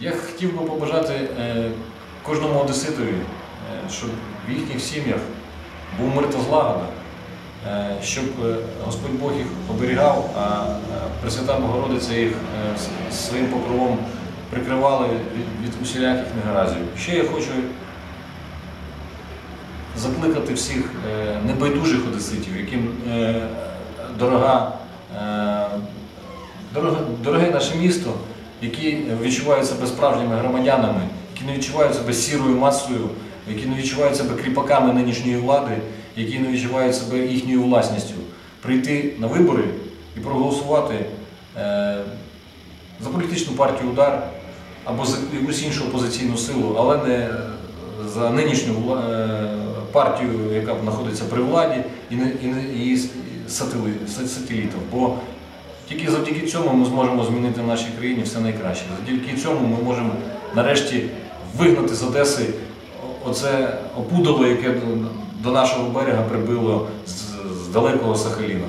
Я хотів би побажати е, кожному одеситові, е, щоб в їхніх сім'ях був мир та злагода, е, щоб Господь Бог їх оберігав, а Пресвята Богородиця їх своїм покровом прикривали від, усіляких негараздів. Ще я хочу закликати всіх небайдужих одеситів, яким дорога, дороге наше місто, які відчувають себе справжніми громадянами, які не відчувають себе сірою масою, які не відчувають себе кріпаками нинішньої влади, які не відчувають себе їхньою власністю, прийти на вибори і проголосувати е, за політичну партію удар або за якусь іншу опозиційну силу, але не за нинішню е, партію, яка знаходиться при владі, і і її с- сателітів. Бо тільки завдяки цьому ми зможемо змінити в нашій країні все найкраще. Завдяки цьому ми можемо нарешті вигнати з Одеси оце опудало, яке до- нашого берега прибило з далекого Сахаліна.